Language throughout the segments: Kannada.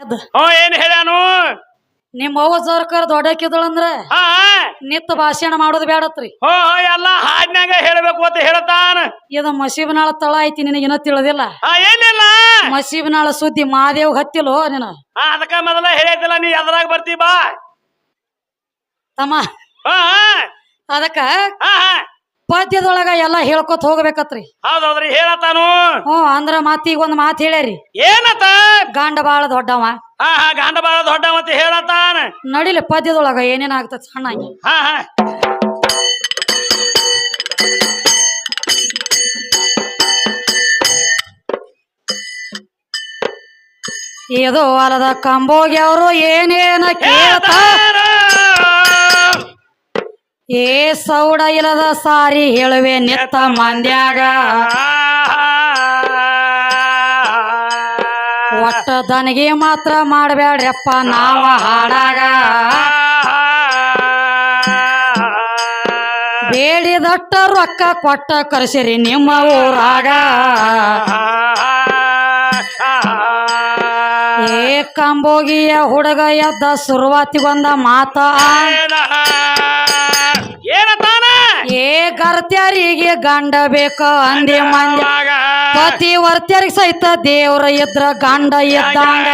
ಹ್ಞೂ ಏನ್ ಹೇಳ್ಯಾನು ನಿಮ್ಮ ಅವ್ವ ಸರ್ಕಾರ ದೊಡ್ಡಕ್ಕಿದಳಂದ್ರ ಹಾ ನಿತ್ತ ಭಾಷಣ ಮಾಡೋದು ಬೇಡತ್ರಿ ಹೋ ಹೋ ಎಲ್ಲ ಹಾಡ್ನ್ಯಾಗ ಹೇಳ್ಬೇಕು ಅಂತ ಹೇಳ್ತಾನ. ಇದು ಮಸೀಬನಾಳ ತಳ ಐತಿ ನಿನಗಿನ ತಿಳಿದಿಲ್ಲ. ಹಾ ಏನಿಲ್ಲ. ಮಸೀಬನಾಳ ಸುದ್ದಿ ಮಾದೇವ್ ಹತ್ತಿಲೋ ನೀನು? ಹಾ ಅದಕ್ಕ ಮೊದಲ ಹೇಳಿದಿಲ್ಲ ನೀ ಎದ್ರಾಗ ಬರ್ತಿ ಬಾ. ತಮ್ಮ. ಹಾ. ಅದಕ್ಕ ಹಾ ಹಾ. ಪದ್ಯದೊಳಗ ಎಲ್ಲ ಹೇಳ್ಕೊತ ಹೋಗ್ಬೇಕತ್ರಿ. ಹೌದೌದ್ರಿ ಹೇಳತಾನು ಹ್ಮ್ ಅಂದ್ರ ಮಾತೀಗ ಒಂದ್ ಮಾತು ಹೇಳ್ಯಾರಿ. ಏನತ ಗಂಡ ಬಾಳ ದೊಡ್ಡವ. ಹಾ ಹಾ ಗಂಡ ಬಾಳ ದೊಡ್ಡವ ಅಂತ ಹೇಳತಾನ ನಡಿಲಿ ಪದ್ಯದೊಳಗ ಏನೇನ್ ಆಗ್ತದ ಸಣ್ಣಾಗಿ. ಹಾ ಹಾ. ಇದು ಹೊಲದ ಕಂಬೋಗಿ ಅವರು ಏನೇನ ಕೇಳ್ತಾರ ಏ ಸೌಡ ಇಲ್ಲದ ಸಾರಿ ಹೇಳುವೆ ನೆತ್ತ ಮಂದ್ಯಾಗ. ಒಟ್ಟ ದನಗೆ ಮಾತ್ರ ಮಾಡಬೇಡ್ರಪ್ಪ ನಾವ ಹಾಡಾಗ. ಬೇಡಿದಟ್ಟ ರೊಕ್ಕ ಕೊಟ್ಟ ಕರೆಸಿರಿ ನಿಮ್ಮ ಊರಾಗ. ಏ ಕಂಬೋಗಿಯ ಹುಡುಗ ಎದ್ದ ಶುರುವಾತಿಗೊಂದ ಬಂದ ಏನತಾನ ಏ ಗರ್ತ್ಯಾರಿಗೆ ಗಂಡ ಬೇಕ ಅಂದಿ ಮಂದಿ. ಪತಿ ವರ್ತರಿಗೆ ಸಹಿತ ದೇವ್ರ ಇದ್ರ ಗಂಡ ಇದ್ದಂಗ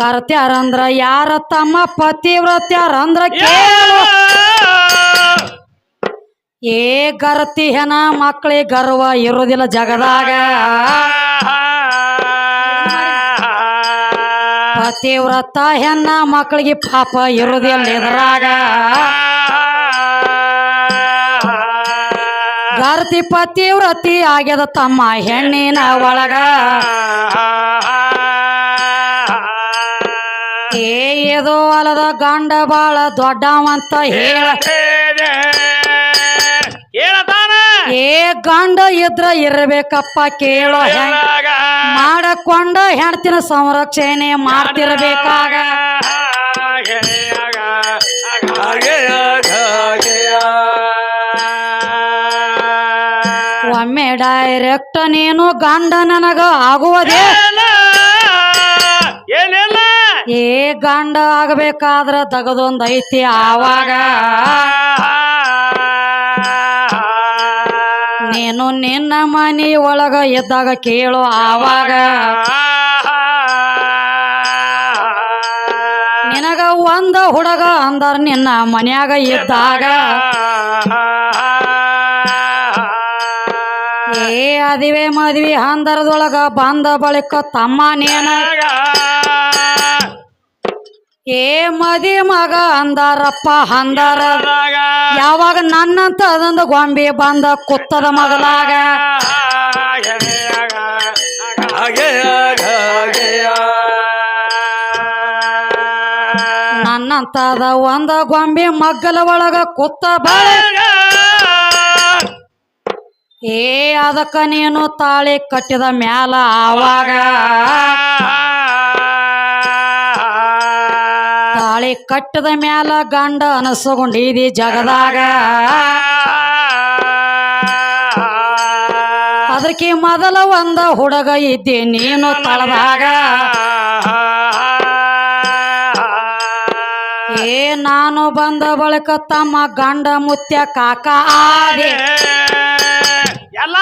ಗರ್ತ್ಯಾರಂದ್ರ ಯಾರ ತಮ್ಮ ಪತಿವ್ರತ್ಯಾರಂದ್ರ ಕೇಳು. ಏ ಗರ್ತಿ ಹೆನ ಮಕ್ಕಳಿ ಗರ್ವ ಇರೋದಿಲ್ಲ ಜಗದಾಗ. ಪತಿವ್ರತ ಹೆಣ್ಣ ಮಕ್ಕಳಿಗೆ ಪಾಪ ಇರುವುದಿಲ್ಲ ಇದ್ರಾಗ. ಗರ್ತಿ ಪತಿವ್ರತಿ ಆಗ್ಯದ ತಮ್ಮ ಹೆಣ್ಣಿನ ಒಳಗ. ಏ ಏದೋ ಅಲದ ಗಂಡ ಬಾಳ ದೊಡ್ಡವಂತ ಹೇಳ. ಏ ಗಂಡ ಇದ್ರ ಇರ್ಬೇಕಪ್ಪ ಕೇಳೋ ಹೆಂಗ. ಮಾಡಕೊಂಡ ಹೆಣ್ತಿನ ಸಂರಕ್ಷಣೆ ಮಾಡ್ತಿರ್ಬೇಕಾಗ. ಒಮ್ಮೆ ಡೈರೆಕ್ಟ್ ನೀನು ಗಂಡ ನನಗ ಆಗುವುದೇ? ಏ ಗಂಡ ಆಗಬೇಕಾದ್ರ ತಗದೊಂದೈತಿ ಆವಾಗ. ನೀನು ನಿನ್ನ ಮನೆ ಒಳಗ ಇದ್ದಾಗ ಕೇಳು ಆವಾಗ. ನಿನಗ ಒಂದ ಹುಡುಗ ಅಂದರ್ ನಿನ್ನ ಮನ್ಯಾಗ ಇದ್ದಾಗ. ಏ ಅದಿವೆ ಮದ್ವಿ ಹಂದರದೊಳಗ ಬಂದ ಬಳಿಕ ತಮ್ಮ ನೀನ ಏ ಮದಿ ಮಗ ಅಂದಾರಪ್ಪ ಅಂದಾರ. ಯಾವಾಗ? ನನ್ನಂತ ಅದೊಂದು ಗೊಂಬೆ ಬಂದ ಕುತ್ತದ ಮಗಲಾಗ ನನ್ನಂತದ ಒಂದ ಗೊಂಬೆ ಮಗ್ಗಲ ಒಳಗ ಕುತ್ತ ಬಾಳ. ಏ ಅದಕ್ಕ ನೀನು ತಾಳಿ ಕಟ್ಟಿದ ಮ್ಯಾಲ ಆವಾಗ. ಕಟ್ಟಿದ ಮ್ಯಾಲ ಗಂಡ ಅನಸಗೊಂಡಿದಿ ಜಗದಾಗ. ಅದಕ್ಕೆ ಮೊದಲ ಒಂದ ಹುಡುಗ ಇದ್ದಿ, ನೀನು ತಳದಾಗ. ಏ, ನಾನು ಬಂದ ಬಳಿಕ ತಮ್ಮ ಗಂಡ ಮುತ್ಯ ಕಾಕ ಎಲ್ಲ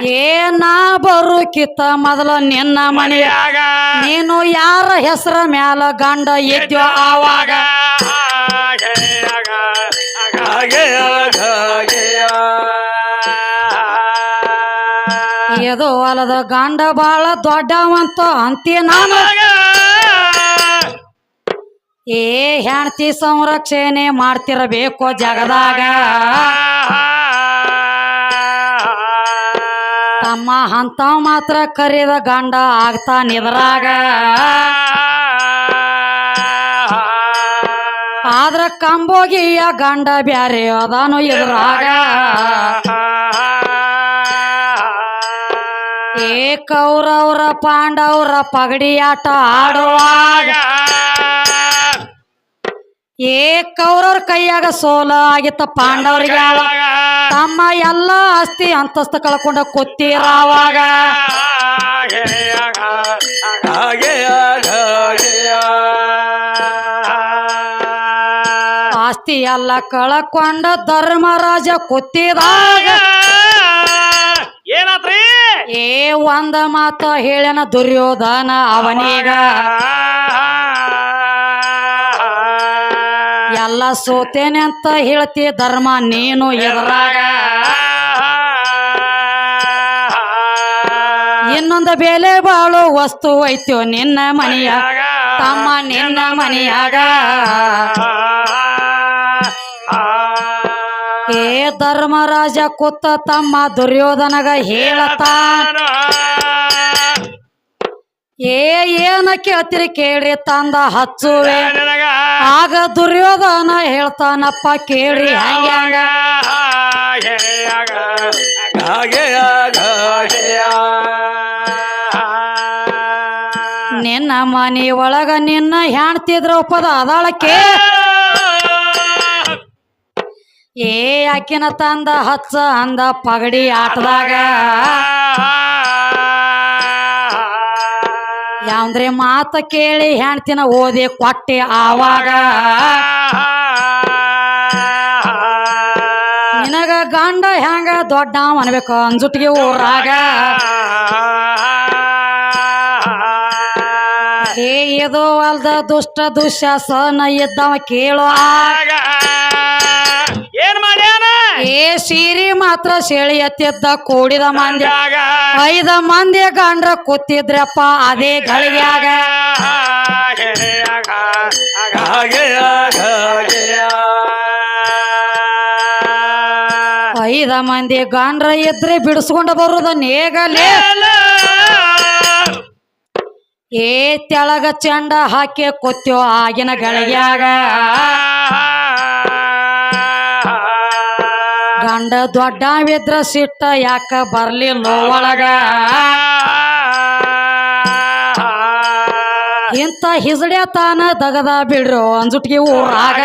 ಆಗ್ಯಾನ ಏ ನಾ ಬರುಕಿತ್ತ ಮೊದಲ ನಿನ್ನ ಮನೆಯಾಗ. ನೀನು ಯಾರ ಹೆಸರ ಮ್ಯಾಲ ಗಂಡ ಎದ್ಯೋ ಆವಾಗ? ಎದು ಅಲದ ಗಂಡ ಬಾಳ ದೊಡ್ಡವಂತ ಅಂತಿ ನಾನು. ಏ ಹೆಣ್ತಿ ಸಂರಕ್ಷಣೆ ಮಾಡ್ತಿರಬೇಕು ಜಗದಾಗ. ತಮ್ಮ ಅಂತ ಮಾತ್ರ ಕರೆದ ಗಂಡ ಆಗ್ತಾನಿದ್ರಾಗ ಆದ್ರ ಕಂಬೋಗಿಯ ಗಂಡ ಬ್ಯಾರೆ ಅದಾನು ಎದುರಾಗ. ಏ ಕೌರವ್ರ ಪಾಂಡವ್ರ ಪಗಡಿ ಆಟ ಆಡುವಾಗ. ಏ ಕೌರವ್ರ ಕೈಯಾಗ ಸೋಲ ಆಗಿತ್ತ ಪಾಂಡವ್ರಿಗೆ ಆಸ್ತಿ ಅಂತಸ್ತ ಕಳ್ಕೊಂಡ ಕೊತ್ತೀರ ಅವಾಗ ಆಸ್ತಿ ಎಲ್ಲ ಕಳ್ಕೊಂಡ ಧರ್ಮರಾಜ ಕೊತ್ತಿದಾಗ ಏನಾತ್ರಿ? ಏ ಒಂದ ಮಾತ ಹೇಳನ ದುರ್ಯೋಧನ ಅವನೀಗ. ಎಲ್ಲ ಸೋತೇನೆ ಅಂತ ಹೇಳ್ತಿ ಧರ್ಮ ನೀನು ಎದುರಾಗ. ಇನ್ನೊಂದು ಬೆಲೆ ಬಾಳು ವಸ್ತು ಐತ್ಯೋ ನಿನ್ನ ಮನೆಯ. ತಮ್ಮ ನಿನ್ನ ಮನೆಯಾಗ. ಏ ಧರ್ಮರಾಜ ಕೂತ ತಮ್ಮ ದುರ್ಯೋಧನಗ ಹೇಳತಾನ. ಏ ಏನ ಕೇಳ್ತಿರಿ ಕೇಳಿ ತಂದ ಹಚ್ಚುವೆ ಆಗ ದುರ್ಯೋಧನ ಹೇಳ್ತಾನಪ್ಪ ಕೇಳ್ರಿ ಹಂಗ್ಯಾಂಗ ನಿನ್ನ ಮನೆ ಒಳಗ ನಿನ್ನ ಹೆಣ್ತಿದ್ರ ಒಪ್ಪದ? ಅದಾಳಕ್ಕೆ? ಏ, ಆಕಿನ ತಂದ ಹಚ್ಚ ಅಂದ ಪಗಡಿ ಆಟದಾಗ. ಯಾವಂದ್ರೆ ಮಾತ ಕೇಳಿ ಹೆಣ್ತಿನ ಓದಿ ಕೊಟ್ಟೆ ಆವಾಗ. ನಿನಗ ಗಂಡ ಹೆಂಗ ದೊಡ್ಡ ಅನ್ಬೇಕು? ಅಂಜುಟ್ಗೆ ಊರಾಗ. ಇದು ಅಲ್ದ ದುಷ್ಟ ದುಶ್ಯಾಸನ ಇದ್ದವ ಕೇಳೋ. ಆಗ. ಏನ್ ಮಾಡ್ಯಾನ? ಏ ಸೀರಿ ಮಾತ್ರ ಸೇಳಿ ಎತ್ತಿದ್ದ ಕೂಡಿದ ಮಂದಿ. ಐದ ಮಂದಿ ಗಂಡ್ರ ಕೂತಿದ್ರಪ್ಪ ಅದೇ ಗಳಿಗ್ಯಾಗ ಐದ ಮಂದಿ ಗಂಡ್ರ ಇದ್ರೆ ಬಿಡಿಸ್ಕೊಂಡ ಬರುದ ನೇಗಲೇ. ಏ ತೆಳಗ ಚಂಡ ಹಾಕಿ ಕೊತ್ತೋ ಆಗಿನ ಗಳಿಗ್ಯಾಗ ಗಂಡ ದೊಡ್ಡವಿದ್ರ ಸಿಟ್ಟ ಯಾಕ ಬರ್ಲಿ ಒಳಗ. ಇಂಥ ಹಿಸಡೆ ತಾನ ದಗದ ಬಿಡ್ರು ಅಂಜುಟ್ಗೆ ಊರಾಗ.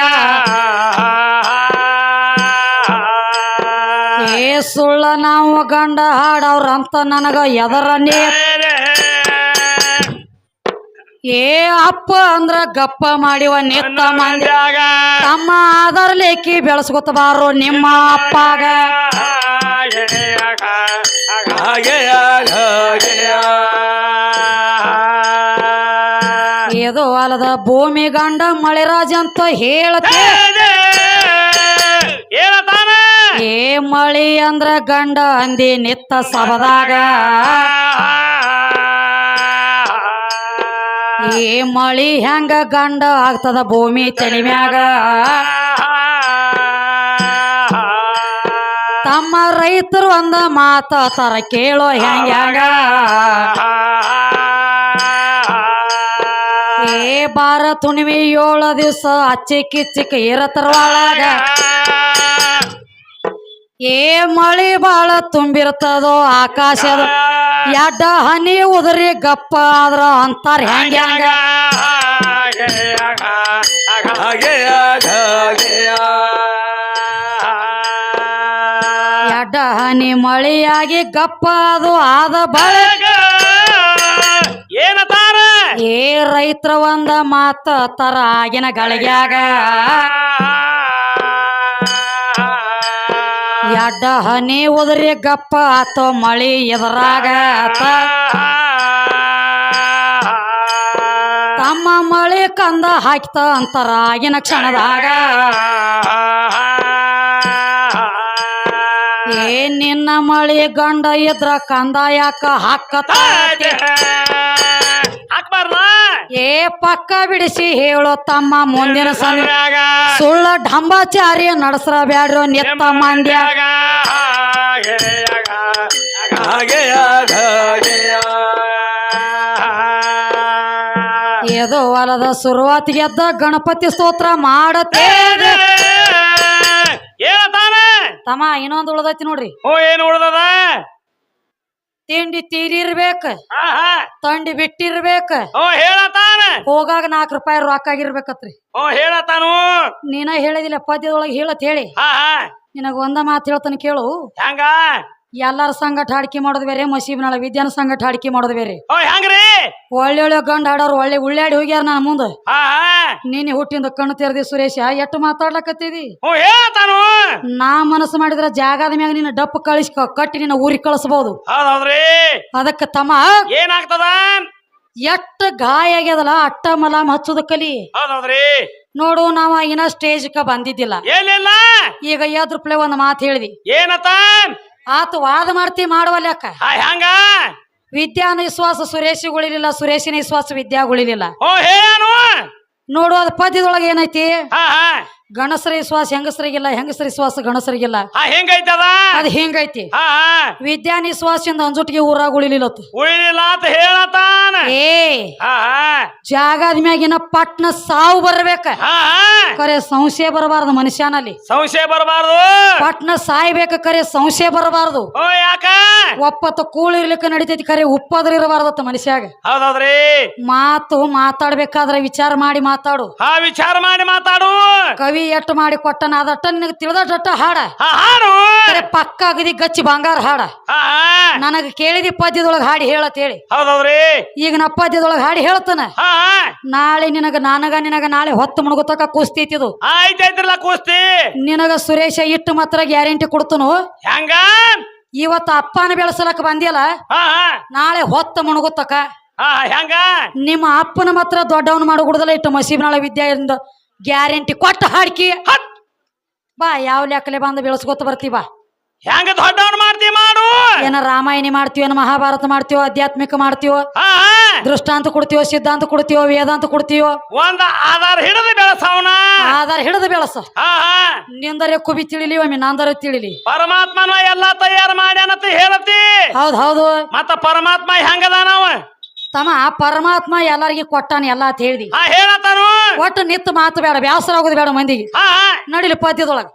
ಏ ಸುಳ್ಳ ನಾವು ಗಂಡ ಹಾಡವ್ರಂತ ನನಗ ಎದರನೇ ಏ ಅಪ್ಪ ಅಂದ್ರ ಗಪ್ಪ ಮಾಡಿವ ನೆತ್ತ ಮಂದಿ. ತಮ್ಮ ಆಧಾರ ಲೇಖಿ ಬೆಳೆಸ್ಕೊತ ಬಾರೋ ನಿಮ್ಮ ಅಪ್ಪಾಗ. ಇದು ಅಲ್ಲದ ಭೂಮಿ ಗಂಡ ಮಳೆರಾಜ ಅಂತ ಏನತಾನ ಏ ಮಳಿ ಅಂದ್ರ ಗಂಡ ಅಂದಿ ನಿತ್ತ ಸಬದಾಗ ಏ ಮಳಿ ಹೆಂಗ ಗಂಡ ಆಗ್ತದ ಭೂಮಿ ತಳಿಮ್ಯಾಗ ತಮ್ಮ ರೈತರು ಒಂದ ಮಾತ ಕೇಳೋ ಹೆಂಗ ಏ ಬಾರ ತುಣಿವಿ ಏಳು ದಿವಸ ಅಚ್ಚಿ ಕಿಚ್ಚಿಕ್ ಇರತರ ಏ ಮಳಿ ಬಾಳ ತುಂಬಿರ್ತದೋ ಆಕಾಶದ? ಎಡ್ಡ ಹನಿ ಉದರಿ ಗಪ್ಪ ಆದ್ರ ಅಂತಾರ ಹೆಂಗ ಹೆಂಗ ಎಡ್ಡ ಹನಿ ಮಳಿಯಾಗಿ ಗಪ್ಪ ಅದು ಆದ ಬಳಗ ಏನತಾರ ಏ ರೈತ್ರ ಒಂದ ಮಾತ ತರ ಆಗಿನ ಗಳಿಗ್ಯಾಗ ಎಡ್ಡ ಹನಿ ಉದರಿ ಗಪ್ಪ ಆತ ಮಳಿ ಎದುರಾಗ ತಮ್ಮ ಮಳಿ ಕಂದ ಹಾಕ್ತ ಅಂತಾರ ಆಗಿನ ಕ್ಷಣದಾಗ. ಏ ನಿನ್ನ ಮಳಿ ಗಂಡ ಇದ್ರ ಕಂದ ಯಾಕ ಹಾಕತ? ಹಾಕ್ಬಾರ್ದ ಏ ಪಕ್ಕ ಬಿಡಿಸಿ ಹೇಳೋ ತಮ್ಮ ಮುಂದಿನ ಸಂದ ಸುಳ್ಳ ಡಂಬಾಚಾರ್ಯ ನಡಸ್ರ ಬ್ಯಾಡ್ರೋ ನೆತ್ತ ಮಂದ್ಯ. ಎದು ಹೊಲದ ಶುರುವಾತಿ ಎದ್ದ ಗಣಪತಿ ಸ್ತೋತ್ರ ಮಾಡತ್ತೆ ತಮ್ಮ ಇನ್ನೊಂದು ಉಳ್ದೈತಿ ನೋಡ್ರಿ. ಓ ಏನು ಉಳ್ದದ? ತಿಂಡಿ ತೀರಿರ್ಬೇಕ ತಂಡಿ ಬಿಟ್ಟಿರ್ಬೇಕ. ಓ ಹೇಳತಾನ. ಹೋಗಾಗ ನಾಲ್ಕು ರೂಪಾಯಿ ರೊಕ್ಕ ಆಗಿರ್ಬೇಕತ್ರಿ. ಓ ಹೇಳತಾನು. ನೀನ ಹೇಳಿದಿಲ್ಲ ಪದ್ಯದೊಳಗೆ ಹೇಳತ್ ಹೇಳಿ. ನಿನಗ ಒಂದ ಮಾತು ಹೇಳ್ತಾನೆ ಕೇಳು. ಹೆಂಗ? ಎಲ್ಲಾರ ಸಂಗಟ ಹಾಡಿಕೆ ಮಾಡೋದು ಬೇರೆ ಮಸೀಬ್ನಾಳ ವಿದ್ಯಾನ ಸಂಗಟ ಹಾಡಿಕೆ ಮಾಡೋದು ಬೇರೆ. ಓ ಹೆಂಗ್ರಿ? ಒಳ್ಳೆ ಒಳ್ಳೆ ಗಂಡ ಹಾಡೋರು ಒಳ್ಳೆ ಉಳ್ಳಾಡಿ ಹೋಗ್ಯಾರ ನನ್ನ ಮುಂದೆ. ಹಾ ಹಾ. ನೀನೆ ಹುಟ್ಟಿಂದ ಕಣ್ಣು ತೆರೆದಿ ಸುರೇಶ ಎಷ್ಟು ಮಾತಾಡ್ಲಕತ್ತಿದಿ? ಹೇಳ್ತಾನು. ನಾ ಮನಸ್ಸು ಮಾಡಿದ್ರ ಜಾಗದ ಮ್ಯಾಗ ನಿನ್ನ ಡಪ್ಪು ಕಳಿಸ್ ಕಟ್ಟಿ ನಿನ್ನ ಊರಿಗೆ ಕಳಿಸ್ಬೋದು. ಹೌದೌದ್ರಿ. ಅದಕ್ಕ ತಮ್ಮ ಏನಾಗ್ತದ? ಎಷ್ಟ ಗಾಯ ಆಗ್ಯದಲ್ಲ ಅಟ್ಟ ಮಲಾಮ್ ಹಚ್ಚುದ ಕಲಿ. ನೋಡು ನಾವ ಇನ್ನ ಕ ಬಂದಿದ್ದಿಲ್ಲ. ಏನಿಲ್ಲ? ಈಗ ಎದ್ರ ಪ್ಲೇ ಒಂದ್ ಮಾತು ಹೇಳಿದಿ. ಏನತ್ತ ಆತ ವಾದ ಮಾಡ್ತಿ ಮಾಡುವ ಲೆಕ್ಕ. ಹೆಂಗ ವಿದ್ಯಾನ ವಿಶ್ವಾಸ ಸುರೇಶಿಗಳಿಲಿಲ್ಲ ಸುರೇಶಿನ ವಿಶ್ವಾಸ ವಿದ್ಯಾಗ ಉಳಿಲಿಲ್ಲ ನೋಡುವ ನೋಡು ಅದ ಪದ್ಯದೊಳಗೆ ಏನೈತಿ? ಗಣಸರ ವಿಶ್ವಾಸ ಹೆಂಗಸರಿಗಿಲ್ಲ ಹೆಂಗಸರ ವಿಶ್ವಾಸ ಗಣಸರಿಗಿಲ್ಲ. ಹೆಂಗೈತದ ಅದ್ ಹಿಂಗೈತಿ? ವಿದ್ಯಾ ವಿದ್ಯಾನ ವಿಶ್ವಾಸದಿಂದ ಅಂಜುಟಿಗೆ ಊರಾಗ ಉಳಿಲಿಲ್ಲತ್ತು. ಉಳಿಲಿಲ್ಲ ಅಂತ ಹೇಳತಾನ ಏ ಜಾಗದ ಮ್ಯಾಗಿನ ಪಟ್ನ ಸಾವು ಬರ್ಬೇಕ. ಕರೆ ಸಂಶಯ ಬರಬಾರ್ದು ಮನುಷ್ಯನಲ್ಲಿ. ಸಂಶಯ ಬರಬಾರ್ದು? ಪಟ್ನ ಸಾಯ್ಬೇಕ ಕರೆ ಸಂಶಯ ಬರಬಾರ್ದು. ಯಾಕ? ಒಪ್ಪತ್ತು ಕೂಳಿರ್ಲಿಕ್ಕೆ ನಡಿತೈತಿ ಕರೆ ಉಪ್ಪದ್ರ ಇರಬಾರ್ದತ್ತ ಮನುಷ್ಯಾಗ. ಹೌದೌದ್ರಿ. ಮಾತು ಮಾತಾಡ್ಬೇಕಾದ್ರೆ ವಿಚಾರ ಮಾಡಿ ಮಾತಾಡು. ವಿಚಾರ ಮಾಡಿ ಮಾತಾಡು. ಕವಿ ಎಟ್ಟು ಮಾಡಿ ಕೊಟ್ಟನ ಅದಟ್ಟ ನಿನಗೆ ತಿಳಿದಟ್ಟ ಹಾಡ. ಹಾ ಹಾಡು! ಕರೆ ಪಕ್ಕ ಅಗದಿ ಗಚ್ಚಿ ಬಂಗಾರ ಹಾಡ. ನನಗ ಕೇಳಿದಿ ಪದ್ಯದೊಳಗ ಹಾಡಿ ಹೇಳತ್ತೇಳಿ. ಹೌದೌದ್ರಿ? ಈಗ ನಾ ಪದ್ಯದೊಳಗ ಹಾಡಿ ಹೇಳ್ತಾನ. ನಾಳೆ ನಿನಗ ನನಗ ನಿನಗ ನಾಳೆ ಹೊತ್ತು ಮುಣಗುತ್ತಕ ಕುಸ್ತಿ ಆಯ್ತೈತ್ರಲ್ಲ ಕುಸ್ತಿ. ನಿನಗ ಸುರೇಶ ಇಟ್ಟು ಮಾತ್ರ ಗ್ಯಾರಂಟಿ ಕೊಡ್ತನು. ಹೆಂಗ? ಇವತ್ತು ಅಪ್ಪನ ಬೆಳೆಸಲಕ್ಕ ಬಂದಿಲ್ಲ ನಾಳೆ ಹೊತ್ತ ಮುಣಗುತ್ತಕ ಹೆಂಗ? ನಿಮ್ಮ ಅಪ್ಪನ ಮಾತ್ರ ದೊಡ್ಡವನ್ ಮಾಡಿಕೊಡುದಲ್ಲ ಇಟ್ಟು ಮಸೀಬ್ನಾಳ ವಿದ್ಯೆಯಿಂದ ಗ್ಯಾರಂಟಿ ಕೊಟ್ಟು ಹಾಡ್ಕಿ. ಹತ್ ಬಾ ಯಾವ ಲೆಕ್ಕಲೆ ಬಂದು ಬೆಳೆಸ್ಕೊತ ಬರ್ತಿ ಬಾ. ಹೆಂಗ ದೊಡ್ಡವನ್ ಮಾಡ್ತಿ ಮಾಡು. ಏನ ರಾಮಾಯಣಿ ಮಾಡ್ತೀವೋ ಏನ ಮಹಾಭಾರತ ಮಾಡ್ತೀವೋ ಆಧ್ಯಾತ್ಮಿಕ ಮಾಡ್ತೀವೋ ದೃಷ್ಟಾಂತ ಕೊಡ್ತೀವೋ ಸಿದ್ಧಾಂತ ಕೊಡ್ತೀವೋ ವೇದಾಂತ ಕೊಡ್ತೀವೋ ಒಂದ ಆಧಾರ ಹಿಡಿದು ಬೆಳೆಸವನ. ಆಧಾರ ಹಿಡಿದು ಬೆಳಸ. ನಿಂದರೆ ಕುಬಿ ತಿಳಿಲಿ ಒಮ್ಮೆ ನಂದರೆ ತಿಳಿಲಿ. ಪರಮಾತ್ಮನ ಎಲ್ಲಾ ತಯಾರು ಮಾಡ್ಯಾನಂತ ಹೇಳತಿ. ಹೌದ್ ಹೌದು. ಮತ್ತ ಪರಮಾತ್ಮ ಹೆಂಗದ ನಾವ? ತಮ್ಮ ಪರಮಾತ್ಮ ಎಲ್ಲರಿಗೆ ಕೊಟ್ಟಾನ ಎಲ್ಲ ಅಂತ ಹೇಳಿದಿ. ಒಟ್ಟು ನಿತ್ತು ಮಾತು ಬೇಡ ಬ್ಯಾಸರ ಆಗೋದು ಬೇಡ ಮಂದಿಗೆ. ನಡಿಲಿ ಪದ್ಯದೊಳಗ.